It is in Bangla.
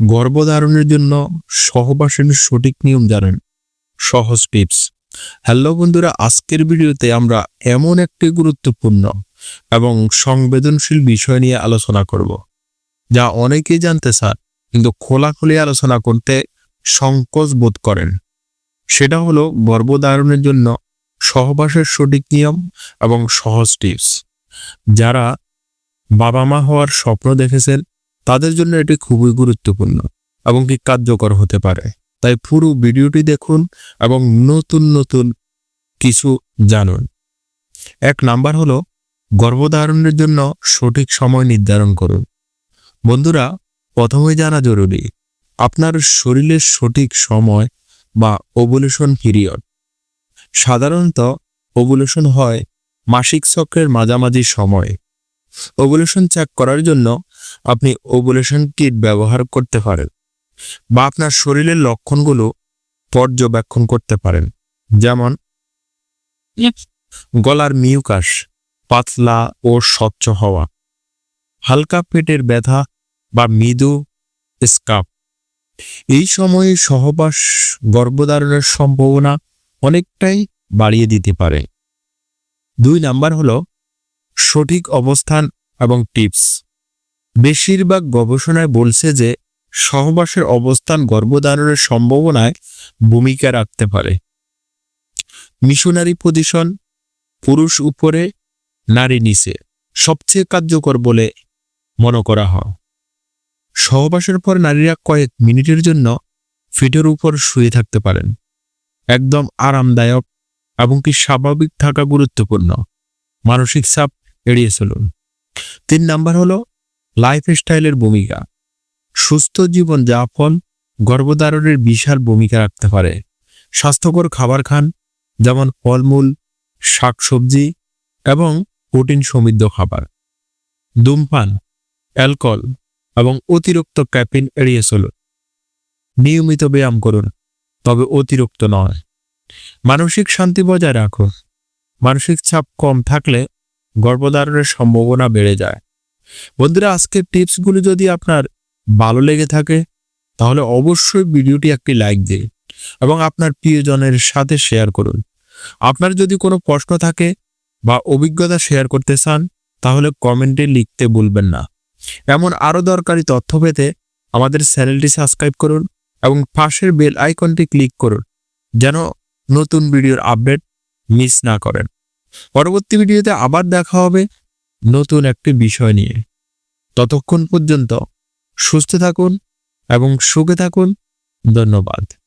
গর্ভধারণের জন্য সহবাসের সঠিক নিয়ম জানেন। সহজ টিপস। হ্যালো বন্ধুরা, আজকের ভিডিওতে আমরা এমন একটি গুরুত্বপূর্ণ এবং সংবেদনশীল বিষয় নিয়ে আলোচনা করব, যা অনেকেই জানতে চান কিন্তু খোলাখুলি আলোচনা করতে সংকোচ বোধ করেন। সেটা হলো গর্ভধারণের জন্য সহবাসের সঠিক নিয়ম এবং সহজ টিপস। যারা বাবা মা হওয়ার স্বপ্ন দেখেছেন তাদের জন্য এটি খুবই গুরুত্বপূর্ণ এবং কি কার্যকর হতে পারে। তাই পুরো ভিডিওটি দেখুন এবং নতুন নতুন কিছু জানুন। এক নাম্বার হলো গর্ভধারণের জন্য সঠিক সময় নির্ধারণ করুন। বন্ধুরা প্রথমে জানা জরুরি, আপনার শরীরের সঠিক সময় বা ওভুলেশন পিরিয়ড। সাধারণত ওভুলেশন হয় মাসিক চক্রের মাঝামাঝি সময়ে। ওভুলেশন চেক করার জন্য আপনি ওভুলেশন কিট ব্যবহার করতে পারেন বা আপনার শরীরের লক্ষণগুলো পর্যবেক্ষণ করতে পারেন। যেমন, গলার মিউকাস, পাতলা ও স্বচ্ছ হওয়া, হালকা পেটের ব্যথা বা মৃদু স্কাপ। এই সময়ে সহবাস গর্ভধারণের সম্ভাবনা অনেকটাই বাড়িয়ে দিতে পারে। দুই নাম্বার হলো সঠিক অবস্থান এবং টিপস। বেশিরভাগ গবেষণায় বলছে যে সহবাসের অবস্থান গর্ভধারণের সম্ভাবনায় ভূমিকা রাখতে পারে। মিশনারি পজিশন পুরুষ উপরে, নারী নিচে, সবচেয়ে কার্যকর বলে মনে করা হয়। সহবাসের পর নারীরা কয়েক মিনিটের জন্য ফিটের উপর শুয়ে থাকতে পারেন। একদম আরামদায়ক এবং কি স্বাভাবিক থাকা গুরুত্বপূর্ণ। মানসিক চাপ এড়িয়ে চলুন। তিন নাম্বার হলো লাইফস্টাইলের ভূমিকা। সুস্থ জীবন যাপন গর্ভধারণের বিশাল ভূমিকা রাখতে পারে। স্বাস্থ্যকর খাবার খান, যেমন ফলমূল, শাকসবজি এবং প্রোটিন সমৃদ্ধ খাবার। ধূমপান, অ্যালকোহল এবং অতিরিক্ত ক্যাফিন এড়িয়ে চলুন। নিয়মিত ব্যায়াম করুন, তবে অতিরিক্ত নয়। মানসিক শান্তি বজায় রাখুন। মানসিক চাপ কম থাকলে গর্ভধারণের সম্ভাবনা বেড়ে যায়। বন্ধুরা, আজকের টিপসগুলো যদি আপনার ভালো লেগে থাকে, তাহলে অবশ্যই ভিডিওটি একটি লাইক দিন এবং আপনার প্রিয়জনের সাথে শেয়ার করুন। আপনার যদি কোনো প্রশ্ন থাকে বা অভিজ্ঞতা শেয়ার করতে চান, তাহলে কমেন্টে লিখতে ভুলবেন না। এমন আরও দরকারি তথ্য পেতে আমাদের চ্যানেলটি সাবস্ক্রাইব করুন এবং পাশের বেল আইকনটি ক্লিক করুন, যেন নতুন ভিডিওর আপডেট মিস না করেন। পরবর্তী ভিডিওতে আবার দেখা হবে। নতুন একটি বিষয় নিয়ে। ততক্ষণ পর্যন্ত সুস্থ থাকুন এবং সুখে থাকুন। ধন্যবাদ।